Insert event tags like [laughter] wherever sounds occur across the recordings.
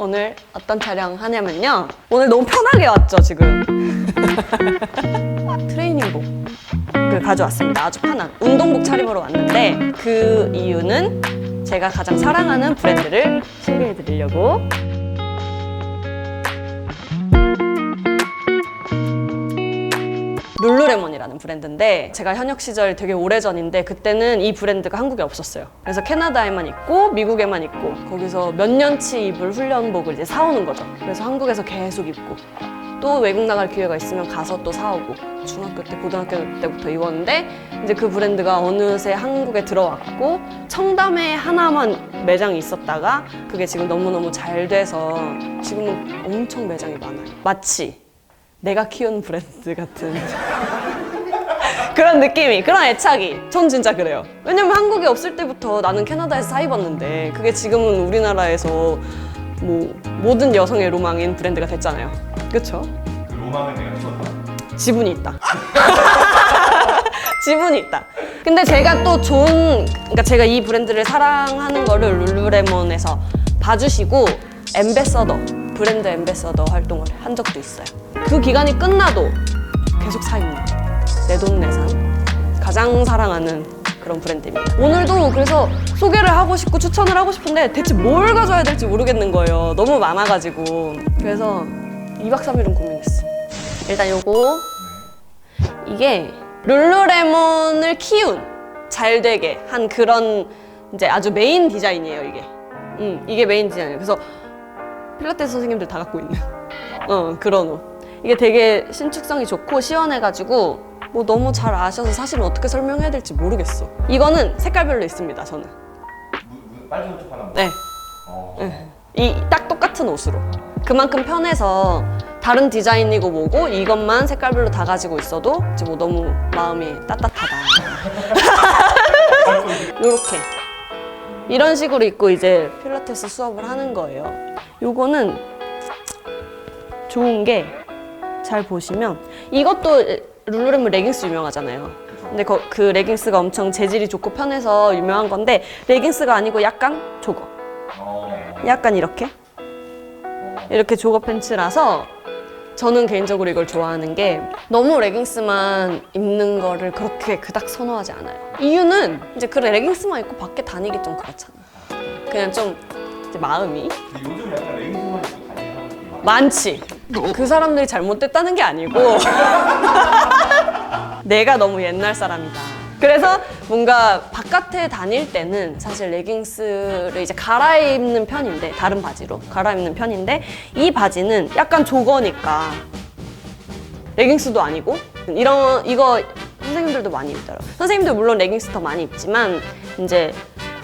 오늘 어떤 촬영 하냐면요. 오늘 너무 편하게 왔죠, 지금. [laughs] 트레이닝복을 가져왔습니다. 아주 편한 운동복 차림으로 왔는데 그 이유는 제가 가장 사랑하는 브랜드를 소개해 드리려고 룰루레몬이라는 브랜드인데 제가 현역 시절 되게 오래전인데 그때는 이 브랜드가 한국에 없었어요. 그래서 캐나다에만 있고 미국에만 있고 거기서 몇 년치 입을 훈련복을 이제 사오는 거죠. 그래서 한국에서 계속 입고 또 외국 나갈 기회가 있으면 가서 또 사오고 중학교 때 고등학교 때부터 입었는데 이제 그 브랜드가 어느새 한국에 들어왔고 청담에 하나만 매장이 있었다가 그게 지금 너무너무 잘 돼서 지금은 엄청 매장이 많아요. 마치 내가 키운 브랜드 같은 [laughs] 그런 느낌이 그런 애착이. 전 진짜 그래요. 왜냐면 한국에 없을 때부터 나는 캐나다에서 사 입 었는데 그게 지금은 우리나라에서 뭐 모든 여성의 로망인 브랜드가 됐잖아요. 그쵸? 그 로망을 내가 키웠다. 지분이 있다. [laughs] 지분이 있다. 근데 제가 또 좋은 그러니까 제가 이 브랜드를 사랑하는 거를 룰루레몬에서 봐주시고 엠베서더 브랜드 엠베서더 활동을 한 적도 있어요 그 기간이 끝나도 계속 사입는 내돈내산. 가장 사랑하는 그런 브랜드입니다. 오늘도 그래서 소개를 하고 싶고 추천을 하고 싶은데 대체 뭘 가져야 될지 모르겠는 거예요. 너무 많아가지고. 그래서 2박 3일은 고민했어. 일단 요거. 이게 룰루레몬을 키운 잘 되게 한 그런 이제 아주 메인 디자인이에요 이게. 음 이게 메인 디자인이에요. 그래서 필라테스 선생님들 다 갖고 있는. 어 그런 옷. 이게 되게 신축성이 좋고 시원해가지고 뭐 너무 잘 아셔서 사실은 어떻게 설명해야 될지 모르겠어. 이거는 색깔별로 있습니다 저는. 빨간 쪽 하나. 뭐. 네. 어. 이딱 똑같은 옷으로 그만큼 편해서 다른 디자인이고 뭐고 이것만 색깔별로 다 가지고 있어도 이제 뭐 너무 마음이 따뜻하다 [laughs] 요렇게 이런 식으로 입고 이제 필라테스 수업을 하는 거예요 요거는 좋은 게 잘 보시면 이것도 룰루레몬 레깅스 유명하잖아요 근데 거- 그 레깅스가 엄청 재질이 좋고 편해서 유명한 건데 레깅스가 아니고 약간 조거 어. 약간 이렇게 이렇게 조거 팬츠라서 저는 개인적으로 이걸 좋아하는 게 너무 레깅스만 입는 거를 그렇게 그닥 선호하지 않아요. 이유는 이제 그래 레깅스만 입고 밖에 다니기 좀 그렇잖아. 그냥 좀 이제 마음이 요즘 약간 레깅스만 입고 다니는 사람들이 많아. 많지. 그 사람들이 잘못됐다는 게 아니고 [laughs] 내가 너무 옛날 사람이다. 그래서 뭔가 바깥에 다닐 때는 사실 레깅스를 이제 갈아입는 편인데 다른 바지로 갈아입는 편인데 이 바지는 약간 조거니까 레깅스도 아니고 이런 이거 선생님들도 많이 입더라고요. 선생님들 물론 레깅스 더 많이 입지만 이제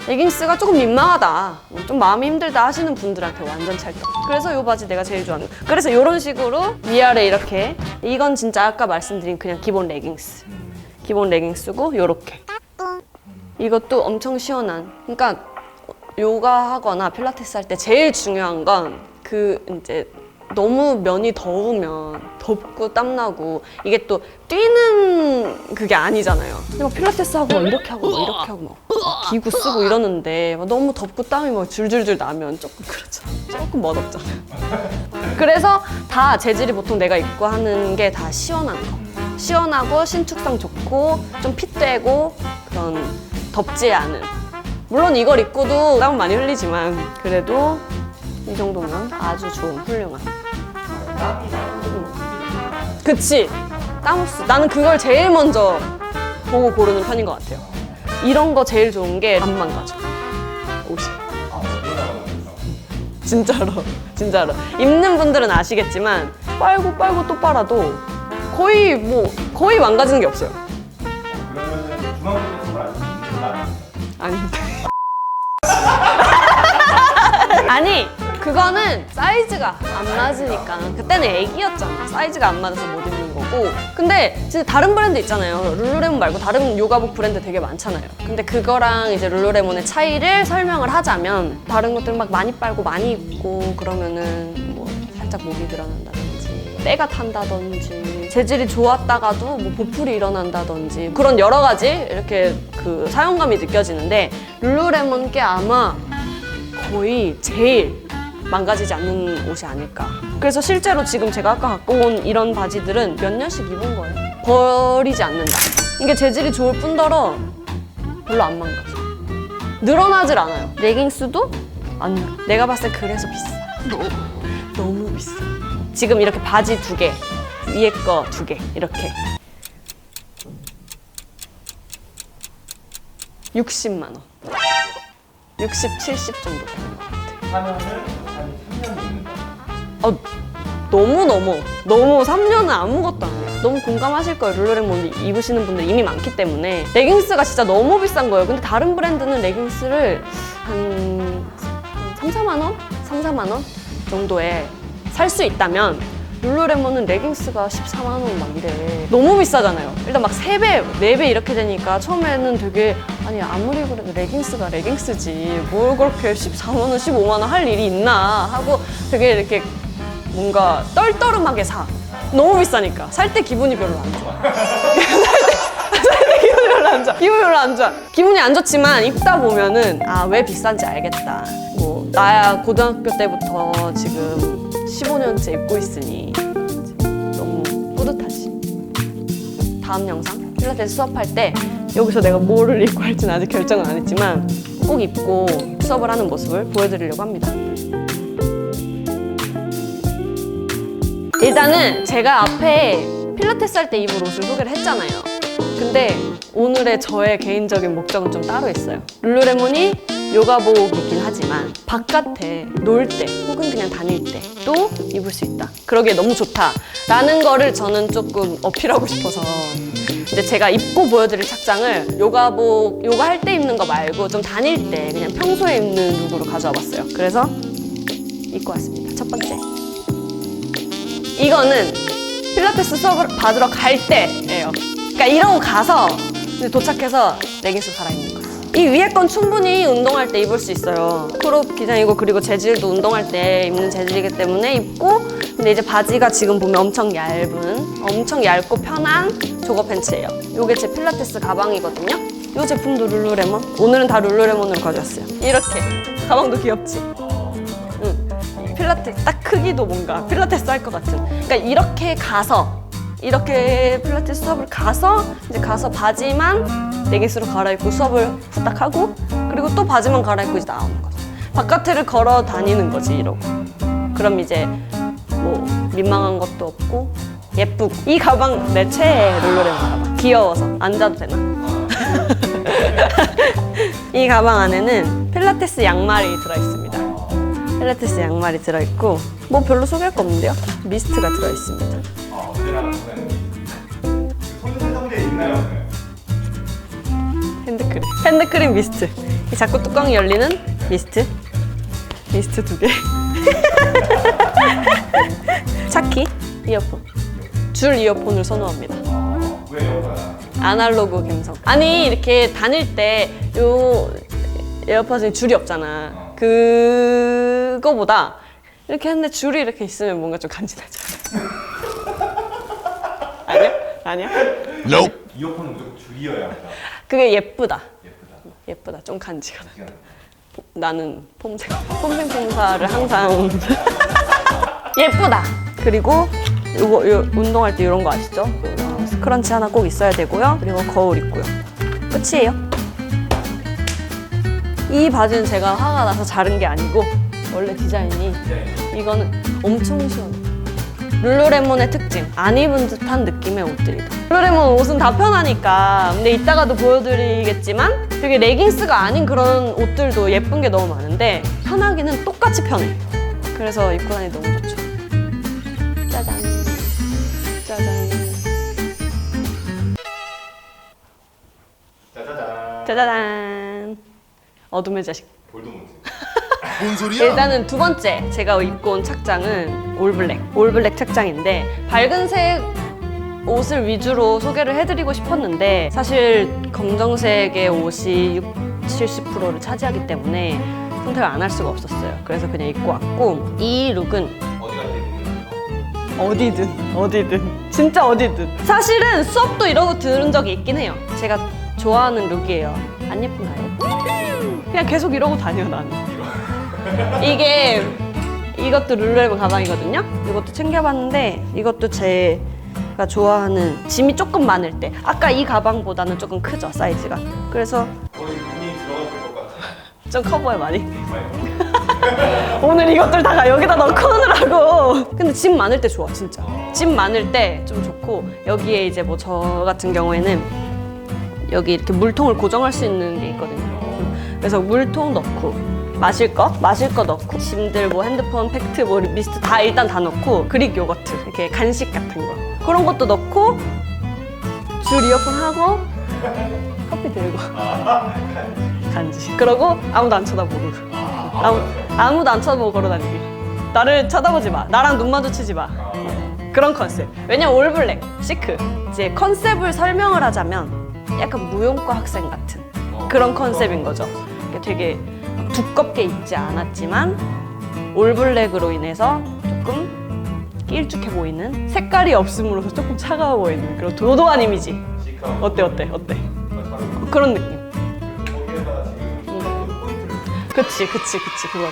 레깅스가 조금 민망하다, 좀 마음이 힘들다 하시는 분들한테 완전 찰떡. 그래서 이 바지 내가 제일 좋아하는. 거. 그래서 이런 식으로 위아래 이렇게 이건 진짜 아까 말씀드린 그냥 기본 레깅스. 기본 레깅스고 요렇게. 이것도 엄청 시원한. 그러니까 요가 하거나 필라테스 할 때 제일 중요한 건 그 이제 너무 면이 더우면 덥고 땀나고 이게 또 뛰는 그게 아니잖아요. 막 필라테스 하고 막 이렇게 하고 막 이렇게 하고 막 기구 쓰고 이러는데 막 너무 덥고 땀이 막 줄줄줄 나면 조금 그렇잖아. 조금 멋없잖아요. 그래서 다 재질이 보통 내가 입고 하는 게 다 시원한 거. 시원하고 신축성 좋고 좀 핏되고 그런 덥지 않은. 물론 이걸 입고도 땀 많이 흘리지만 그래도 이 정도면 아주 좋은 훌륭한. 그치. 땀흡수. 나는 그걸 제일 먼저 보고 고르는 편인 것 같아요. 이런 거 제일 좋은 게 안 망가져. 옷이. 진짜로. 진짜로. 입는 분들은 아시겠지만 빨고 빨고 또 빨아도 거의 뭐 거의 망가지는 게 없어요. 아닌데. 아니 [laughs] 그거는 사이즈가 안 맞으니까. 그때는 애기였잖아. 사이즈가 안 맞아서 못 입는 거고. 근데 진짜 다른 브랜드 있잖아요. 룰루레몬 말고 다른 요가복 브랜드 되게 많잖아요. 근데 그거랑 이제 룰루레몬의 차이를 설명을 하자면 다른 것들은 막 많이 빨고 많이 입고 그러면은 뭐 살짝 목이 드러난다든지 때가 탄다든지 재질이 좋았다가도 뭐 보풀이 일어난다든지 그런 여러 가지 이렇게 그 사용감이 느껴지는데 룰루레몬 게 아마 거의 제일 망가지지 않는 옷이 아닐까. 그래서 실제로 지금 제가 아까 갖고 온 이런 바지들은 몇 년씩 입은 거예요. 버리지 않는다. 이게 재질이 좋을 뿐더러 별로 안 망가져. 늘어나질 않아요. 레깅스도 안 늘어. 내가 봤을 때 그래서 비싸. 너무 비싸. 지금 이렇게 바지 두 개, 위에 거 두 개, 이렇게. 60만 원. 60, 70 정도 되는 것 같아. 하면은 한 3년 있는 거. 어, 너무 넘어. 너무 3년은 아무것도 아니에요. 너무 공감하실 거예요. 룰루레몬 입으시는 분들 이미 많기 때문에. 레깅스가 진짜 너무 비싼 거예요. 근데 다른 브랜드는 레깅스를 한 3, 4만 원? 3, 4만 원 정도에 살 수 있다면 룰루레몬은 레깅스가 14만 원 막 이래. 너무 비싸잖아요. 일단 막 3배, 4배 이렇게 되니까 처음에는 되게 아니 아무리 그래도 레깅스가 레깅스지 뭘 그렇게 14만 원, 15만 원 할 일이 있나 하고 되게 이렇게 뭔가 떨떠름하게 사. 너무 비싸니까. 살 때 기분이 별로 안 좋아. 살때 기분이 별로 안 좋아. 기분이 별로 안 좋아. 기분이 안 좋지만 입다 보면은 아, 왜 비싼지 알겠다. 뭐, 나야 고등학교 때부터 지금 15년째 입고 있으니 너무 뿌듯하지. 다음 영상 필라테스 수업할 때 여기서 내가 뭐를 입고 할지는 아직 결정은 안 했지만 꼭 입고 수업을 하는 모습을 보여드리려고 합니다. 일단은 제가 앞에 필라테스 할 때 입을 옷을 소개를 했잖아요. 근데 오늘의 저의 개인적인 목적은 좀 따로 있어요. 룰루레몬이 요가복이긴 하지만 바깥에 놀 때 혹은 그냥 다닐 때또 입을 수 있다. 그러기에 너무 좋다라는 거를 저는 조금 어필하고 싶어서 이제 제가 입고 보여드릴 착장을 요가복 요가 할 때 입는 거 말고 좀 다닐 때 그냥 평소에 입는 룩으로 가져와 봤어요. 그래서 입고 왔습니다. 첫 번째. 이거는 필라테스 수업을 받으러 갈 때예요. 그러니까 이러고 가서 도착해서 레깅스 갈아입는. 이 위에 건 충분히 운동할 때 입을 수 있어요. 크롭 기장이고 그리고 재질도 운동할 때 입는 재질이기 때문에 입고 근데 이제 바지가 지금 보면 엄청 얇은 엄청 얇고 편한 조거 팬츠예요. 이게 제 필라테스 가방이거든요. 이 제품도 룰루레몬. 오늘은 다 룰루레몬으로 가져왔어요. 이렇게 가방도 귀엽지? 응. 필라테스 딱 크기도 뭔가 필라테스 할 것 같은. 그러니까 이렇게 가서 이렇게 필라테스 수업을 가서 이제 가서 바지만 레깅스로 갈아입고 수업을 후딱 하고 그리고 또 바지만 갈아입고 이제 나오는 거죠. 바깥을 걸어 다니는 거지 이러고. 그럼 이제 뭐 민망한 것도 없고 예쁘고 이 가방 내 최애 롤러레몬 가방. 귀여워서 앉아도 되나? [laughs] 이 가방 안에는 필라테스 양말이 들어있습니다. 필라테스 양말이 들어있고 뭐 별로 소개할 거 없는데요? 미스트가 들어있습니다. 핸드크림. 핸드크림 미스트. 이 자꾸 뚜껑이 열리는 미스트. 미스트 두 개. [laughs] 차키 이어폰. 줄 이어폰을 선호합니다. 아날로그 감성. 아니 이렇게 다닐 때 요 에어팟에 줄이 없잖아. 그거보다 이렇게 했는데 줄이 이렇게 있으면 뭔가 좀 간지나지 않아? 아니야? 아니야? 이어폰은 무조건 줄이어야 한다. 그게 예쁘다. 예쁘다. 예쁘다. 좀 간지가 나. 시간. 나는 폼생 폼생 폼사를 항상 [laughs] 예쁘다. 그리고 요거 요 운동할 때 이런 거 아시죠? 어, 스크런치 하나 꼭 있어야 되고요. 그리고 거울 있고요. 끝이에요. 이 바지는 제가 화가 나서 자른 게 아니고 원래 디자인이 이거는 엄청 시원해. 룰루레몬의 특징 안 입은 듯한 느낌의 옷들이다. 룰루레몬 옷은 다 편하니까 근데 이따가도 보여드리겠지만 되게 레깅스가 아닌 그런 옷들도 예쁜 게 너무 많은데 편하기는 똑같이 편해. 그래서 입고 다니 너무 좋죠. 짜잔. 짜잔. 짜자잔. 짜자잔. 어둠의 자식. 못해. 뭔 소리야? 일단은 두 번째 제가 입고 온 착장은 올블랙. 올블랙 착장인데 밝은색 옷을 위주로 소개를 해드리고 싶었는데 사실 검정색의 옷이 6, 70%를 차지하기 때문에 선택을 안 할 수가 없었어요. 그래서 그냥 입고 왔고 이 룩은? 어디든 어디든 진짜 어디든 사실은 수업도 이러고 들은 적이 있긴 해요. 제가 좋아하는 룩이에요. 안 예쁜가요? 그냥 계속 이러고 다녀 나는. 이게 이것도 룰루레몬 가방이거든요. 이것도 챙겨봤는데 이것도 제가 좋아하는 짐이 조금 많을 때 아까 이 가방보다는 조금 크죠 사이즈가. 그래서 거의 눈이 들어갔을 것 같아. 좀 커 보여 많이. [laughs] 오늘 이것들 다 여기다 넣고 오느라고. 근데 짐 많을 때 좋아, 진짜. 짐 많을 때 좀 좋고, 여기에 이제 뭐 저 같은 경우에는 여기 이렇게 물통을 고정할 수 있는 게 있거든요. 그래서 물통 넣고, 마실 거, 마실 거 넣고, 짐들 뭐 핸드폰, 팩트, 뭐 리스트 다 일단 다 넣고, 그릭 요거트, 이렇게 간식 같은 거. 그런 것도 넣고, 줄 이어폰 하고, 커피 들고. 간지. 그러고 아무도 안 쳐다보고. 아무, 아무도 안 쳐다보고 걸어다니기. 나를 쳐다보지 마. 나랑 눈 마주치지 마. 그런 컨셉. 왜냐면 올블랙, 시크. 이제 컨셉을 설명을 하자면 약간 무용과 학생 같은 그런 컨셉인 거죠. 되게 두껍게 입지 않았지만 올블랙으로 인해서 조금 길쭉해 보이는 색깔이 없음으로써 조금 차가워 보이는 그런 도도한 이미지. 어때 어때 어때? 거. 그런 느낌. 포인트를 그치 그치 그치 그거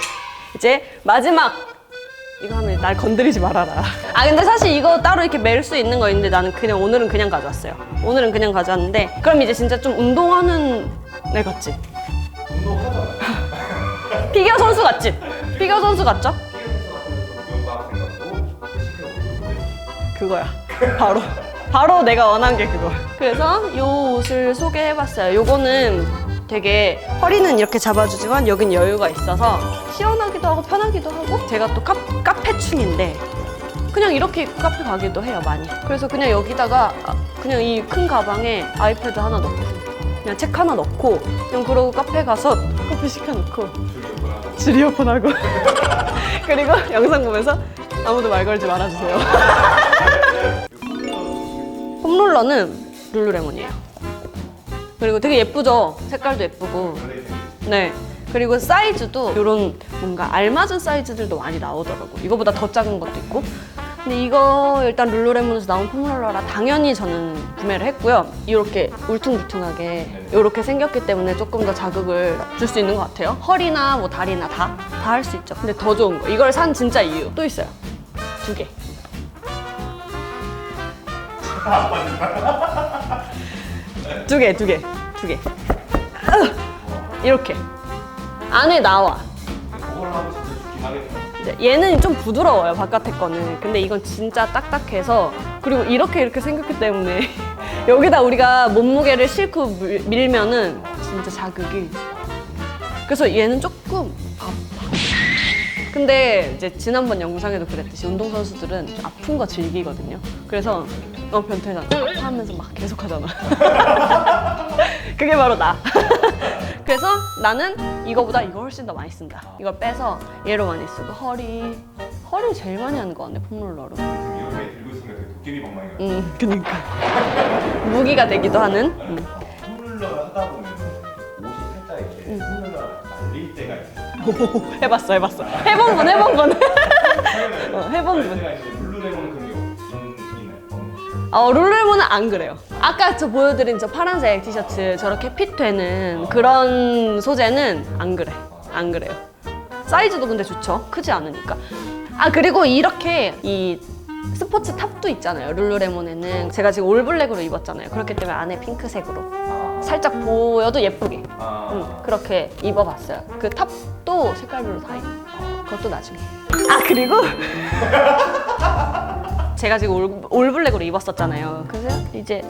이제 마지막 이거 하면 날 건드리지 말아라 [laughs] 아 근데 사실 이거 따로 이렇게 멜 수 있는 거 있는데 나는 그냥 오늘은 그냥 가져왔어요 오늘은 그냥 가져왔는데 그럼 이제 진짜 좀 운동하는 애 같지? 피겨 선수 같지? 피겨 선수 같죠? 그거야. 바로 바로 내가 원한 게 그거. 그래서 이 옷을 소개해봤어요. 요거는 되게 허리는 이렇게 잡아주지만 여긴 여유가 있어서 시원하기도 하고 편하기도 하고 제가 또 카, 카페충인데 그냥 이렇게 카페 가기도 해요 많이. 그래서 그냥 여기다가 아, 그냥 이 큰 가방에 아이패드 하나 넣고 그냥 책 하나 넣고 그냥 그러고 카페 가서 [laughs] 커피 시켜놓고 줄 이어폰 하고 [laughs] 그리고 영상 보면서 아무도 말 걸지 말아주세요 [laughs] 홈롤러는 룰루레몬이에요. 그리고 되게 예쁘죠? 색깔도 예쁘고. 네. 그리고 사이즈도 이런 뭔가 알맞은 사이즈들도 많이 나오더라고. 이거보다 더 작은 것도 있고. 근데 이거 일단 룰루레몬에서 나온 폼롤러라 당연히 저는 구매를 했고요. 이렇게 울퉁불퉁하게 이렇게 생겼기 때문에 조금 더 자극을 줄 수 있는 것 같아요. 허리나 뭐 다리나 다 다 할 수 있죠. 근데 더 좋은 거 이걸 산 진짜 이유 또 있어요. 두 개. [laughs] 두 개, 두 개, 두 개. 으, 이렇게 안에 나와. 그걸 하면 진짜 좋긴 하겠다. 이제 얘는 좀 부드러워요 바깥에 거는. 근데 이건 진짜 딱딱해서 그리고 이렇게 이렇게 생겼기 때문에 [laughs] 여기다 우리가 몸무게를 싣고 밀- 밀면은 진짜 자극이. 그래서 얘는 조금 아파. 근데 이제 지난번 영상에도 그랬듯이 운동선수들은 좀 아픈 거 즐기거든요. 그래서 어 변태잖아 하면서 막 계속 하잖아. [laughs] 그게 바로 나. [laughs] 그래서 나는 이거보다 이거 훨씬 더 많이 쓴다. 이걸 빼서 얘로 많이 쓰고 허리 허리 제일 많이 하는 거 같네 폼롤러로. 이렇게 들고 있으면 되게 도깨비 방망이 같아. 음 그니까 무기가 되기도 하는. 음. 홈롤러를 하다 보면 옷이 살짝 이렇게 음. 홈롤러가 날릴 때가 있어. 오, [laughs] 해봤어 해봤어. 해본 분 해본 분. [laughs] 어, 해본 분. 제가 이제 블루레몬 그런 게 있네. 없네. 어, 룰루레몬은 안 그래요. 아까 저 보여드린 저 파란색 티셔츠 저렇게 핏되는 그런 소재는 안 그래. 안 그래요. 사이즈도 근데 좋죠. 크지 않으니까. 아, 그리고 이렇게 이 스포츠 탑도 있잖아요. 룰루레몬에는. 제가 지금 올블랙으로 입었잖아요. 그렇기 때문에 안에 핑크색으로. 살짝 보여도 예쁘게. 아, 응, 그렇게 입어봤어요. 그 탑도 색깔별로 다 있는. 그것도 나중에. 아 그리고 [laughs] 제가 지금 올, 올블랙으로 입었었잖아요. 그래서 이제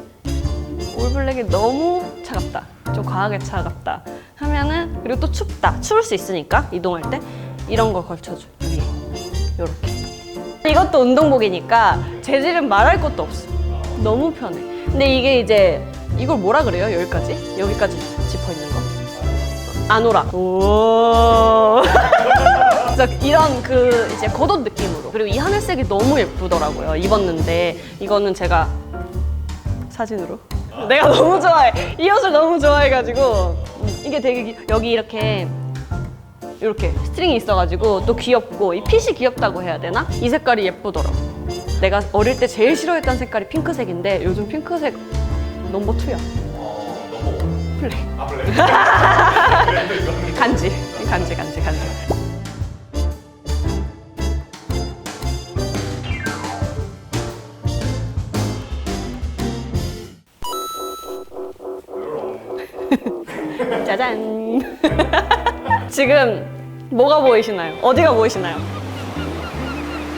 올블랙이 너무 차갑다. 좀 과하게 차갑다. 하면은 그리고 또 춥다. 추울 수 있으니까 이동할 때 이런 걸 걸쳐줘. 위에 요렇게. 이것도 운동복이니까 재질은 말할 것도 없어. 너무 편해. 근데 이게 이제 이걸 뭐라 그래요? 여기까지? 여기까지 짚어 있는 거? 아노라. 오. [laughs] 그래서 이런 그 이제 겉옷 느낌으로 그리고 이 하늘색이 너무 예쁘더라고요. 입었는데 이거는 제가 사진으로 내가 너무 좋아해. 이 옷을 너무 좋아해가지고 음, 이게 되게 귀- 여기 이렇게 이렇게 스트링이 있어가지고 또 귀엽고 이 핏이 귀엽다고 해야 되나? 이 색깔이 예쁘더라고. 내가 어릴 때 제일 싫어했던 색깔이 핑크색인데 요즘 핑크색 넘버 투야. 어, 너무. 블랙. 아, 블랙. 이거는 [laughs] 간지, 간지, 간지, 간지. 짜잔. [laughs] 지금 뭐가 보이시나요? 어디가 보이시나요?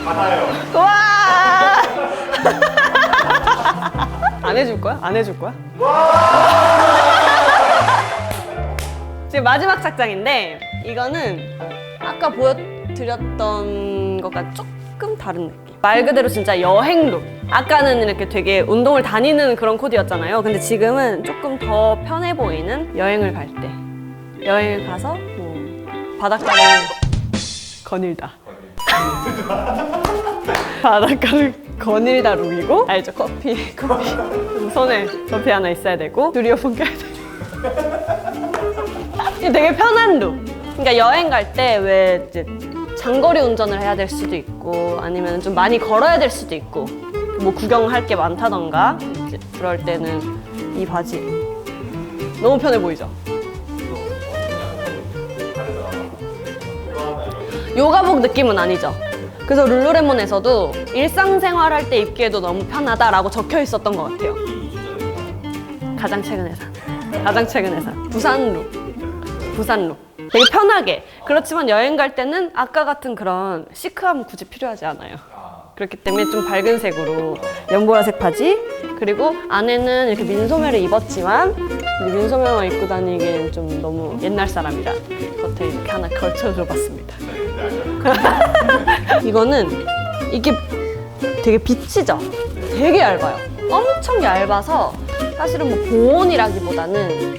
받아요. 와! [laughs] 안 해줄 거야? 안 해줄 거야? [laughs] 지금 마지막 착장인데 이거는 아까 보여드렸던 것과 조금 다른 느낌. 말 그대로 진짜 여행룩. 아까는 이렇게 되게 운동을 다니는 그런 코디였잖아요. 근데 지금은 조금 더 편해 보이는 여행을 갈 때. 여행을 가서 뭐 바닷가를 거닐다. [laughs] 바닷가를 거닐다 룩이고 알죠 커피 커피 손에 커피 하나 있어야 되고 두리오폰 껴야 되고 [laughs] 되게 편한 룩 그러니까 여행 갈 때 왜 이제 장거리 운전을 해야 될 수도 있고 아니면 좀 많이 걸어야 될 수도 있고 뭐 구경할 게 많다던가 그럴 때는 이 바지 너무 편해 보이죠 요가복 느낌은 아니죠. 그래서 룰루레몬에서도 일상생활 할 때 입기에도 너무 편하다라고 적혀 있었던 것 같아요. 가장 최근에 산. 가장 최근에 산. 부산룩. 부산룩. 되게 편하게. 그렇지만 여행 갈 때는 아까 같은 그런 시크함 굳이 필요하지 않아요. 그렇기 때문에 좀 밝은 색으로 연보라색 바지 그리고 안에는 이렇게 민소매를 입었지만 민소매만 입고 다니기엔 좀 너무 옛날 사람이라 겉에 이렇게 하나 걸쳐줘봤습니다. [laughs] 이거는 이게 되게 비치죠? 되게 얇아요. 엄청 얇아서 사실은 뭐 보온이라기보다는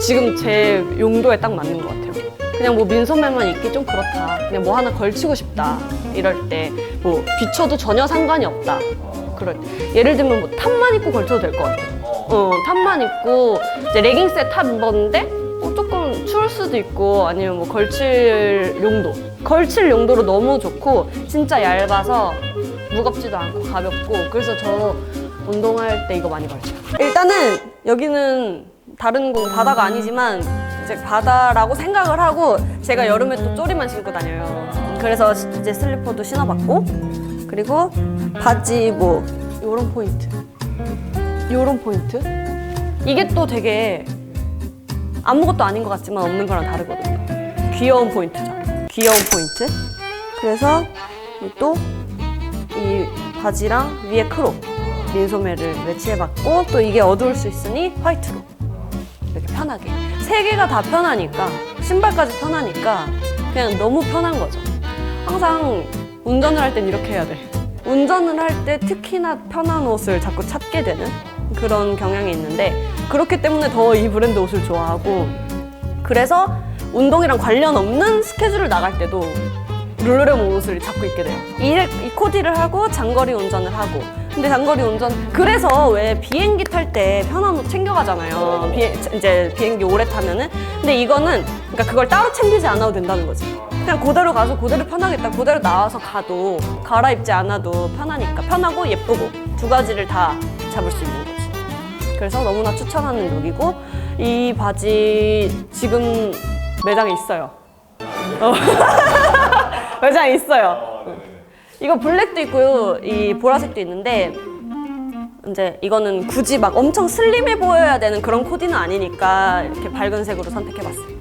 지금 제 용도에 딱 맞는 것 같아요. 그냥 뭐 민소매만 입기 좀 그렇다. 그냥 뭐 하나 걸치고 싶다. 이럴 때 뭐 비춰도 전혀 상관이 없다. 그럴 때. 예를 들면 뭐 탑만 입고 걸쳐도 될 것 같아요. 어, 탑만 입고 이제 레깅스에 탑 입었는데 어, 조금 추울 수도 있고 아니면 뭐 걸칠 용도. 걸칠 용도로 너무 좋고 진짜 얇아서 무겁지도 않고 가볍고 그래서 저 운동할 때 이거 많이 걸쳐요. 일단은 여기는 다른 곳 바다가 아니지만 이제 바다라고 생각을 하고 제가 여름에 또 쪼리만 신고 다녀요. 그래서 이제 슬리퍼도 신어봤고 그리고 바지 뭐 요런 포인트, 요런 포인트 이게 또 되게 아무것도 아닌 것 같지만 없는 거랑 다르거든요. 귀여운 포인트죠. 귀여운 포인트. 그래서 또 이 바지랑 위에 크롭 민소매를 매치해봤고 또 이게 어두울 수 있으니 화이트로 이렇게 편하게 세 개가 다 편하니까 신발까지 편하니까 그냥 너무 편한 거죠. 항상 운전을 할 땐 이렇게 해야 돼. 운전을 할 때 특히나 편한 옷을 자꾸 찾게 되는 그런 경향이 있는데 그렇기 때문에 더 이 브랜드 옷을 좋아하고 그래서 운동이랑 관련 없는 스케줄을 나갈 때도 룰루레몬 옷을 자꾸 입게 돼요. 이, 이 코디를 하고 장거리 운전을 하고. 근데 장거리 운전 그래서 왜 비행기 탈 때 편한 옷 챙겨가잖아요. 비, 이제 비행기 오래 타면은. 근데 이거는 그러니까 그걸 따로 챙기지 않아도 된다는 거지. 그냥 그대로 가서 그대로 편하겠다. 그대로 나와서 가도 갈아입지 않아도 편하니까 편하고 예쁘고 두 가지를 다 잡을 수 있는 거지. 그래서 너무나 추천하는 룩이고 이 바지 지금 매장에 있어요. 어. [laughs] 매장에 있어요. 이거 블랙도 있고요, 이 보라색도 있는데 이제 이거는 굳이 막 엄청 슬림해 보여야 되는 그런 코디는 아니니까 이렇게 밝은 색으로 선택해봤어요.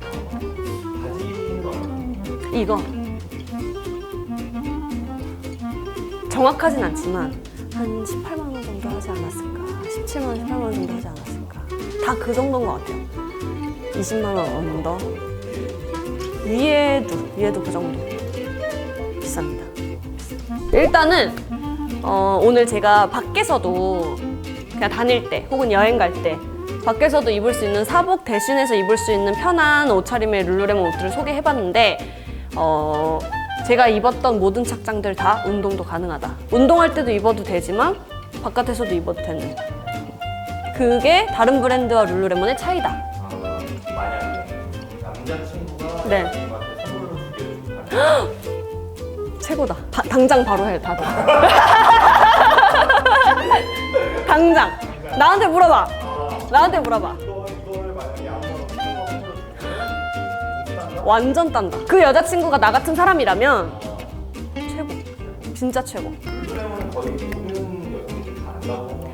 이거 정확하진 않지만 한 18만 원 정도 하지 않았을까? 17만 원, 18만 원 정도 하지 않았을까? 다 그 정도인 것 같아요. 20만 원 언더. 위에도 위에도 그 정도. 비쌉니다. 일단은 어, 오늘 제가 밖에서도 그냥 다닐 때 혹은 여행 갈 때 밖에서도 입을 수 있는 사복 대신해서 입을 수 있는 편한 옷차림의 룰루레몬 옷들을 소개해봤는데 어, 제가 입었던 모든 착장들 다 운동도 가능하다. 운동할 때도 입어도 되지만 바깥에서도 입어도 되는. 그게 다른 브랜드와 룰루레몬의 차이다. 아, 만약에 남자친구가 네. 선물로 주기를 좋다. 최고다. 다- 당장 바로 해, 다들. [laughs] 당장. 나한테 물어봐. 나한테 물어봐. 완전 딴다. 그 여자친구가 나 같은 사람이라면 최고. 진짜 최고.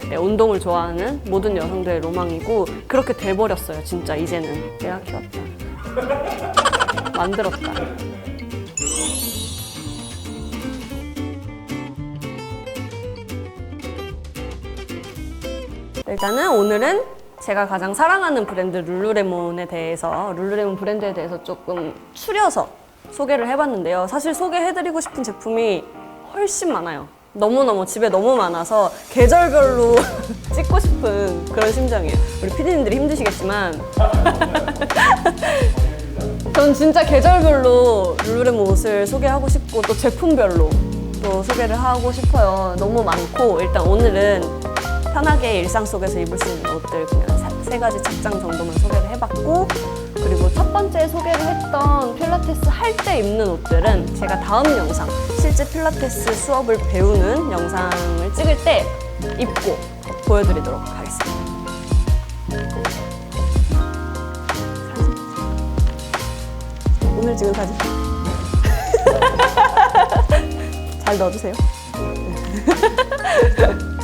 네, 운동을 좋아하는 모든 여성들의 로망이고 그렇게 돼버렸어요. 진짜 이제는 내가 키웠다. 만들었다. 일단은 오늘은 제가 가장 사랑하는 브랜드 룰루레몬에 대해서 룰루레몬 브랜드에 대해서 조금 추려서 소개를 해봤는데요. 사실 소개해드리고 싶은 제품이 훨씬 많아요. 너무너무 집에 너무 많아서 계절별로 [laughs] 찍고 싶은 그런 심정이에요. 우리 피디님들이 힘드시겠지만 [laughs] 전 진짜 계절별로 룰루레몬 옷을 소개하고 싶고 또 제품별로 또 소개를 하고 싶어요. 너무 많고 일단 오늘은 편하게 일상 속에서 입을 수 있는 옷들 그냥 사- 세 가지 착장 정도만 소개를 해봤고 그리고 첫 번째 소개를 했던 필라테스 할 때 입는 옷들은 제가 다음 영상 실제 필라테스 수업을 배우는 영상을 찍을 때 입고 보여드리도록 하겠습니다. 오늘 찍은 사진 [laughs] 잘 넣어주세요. [laughs]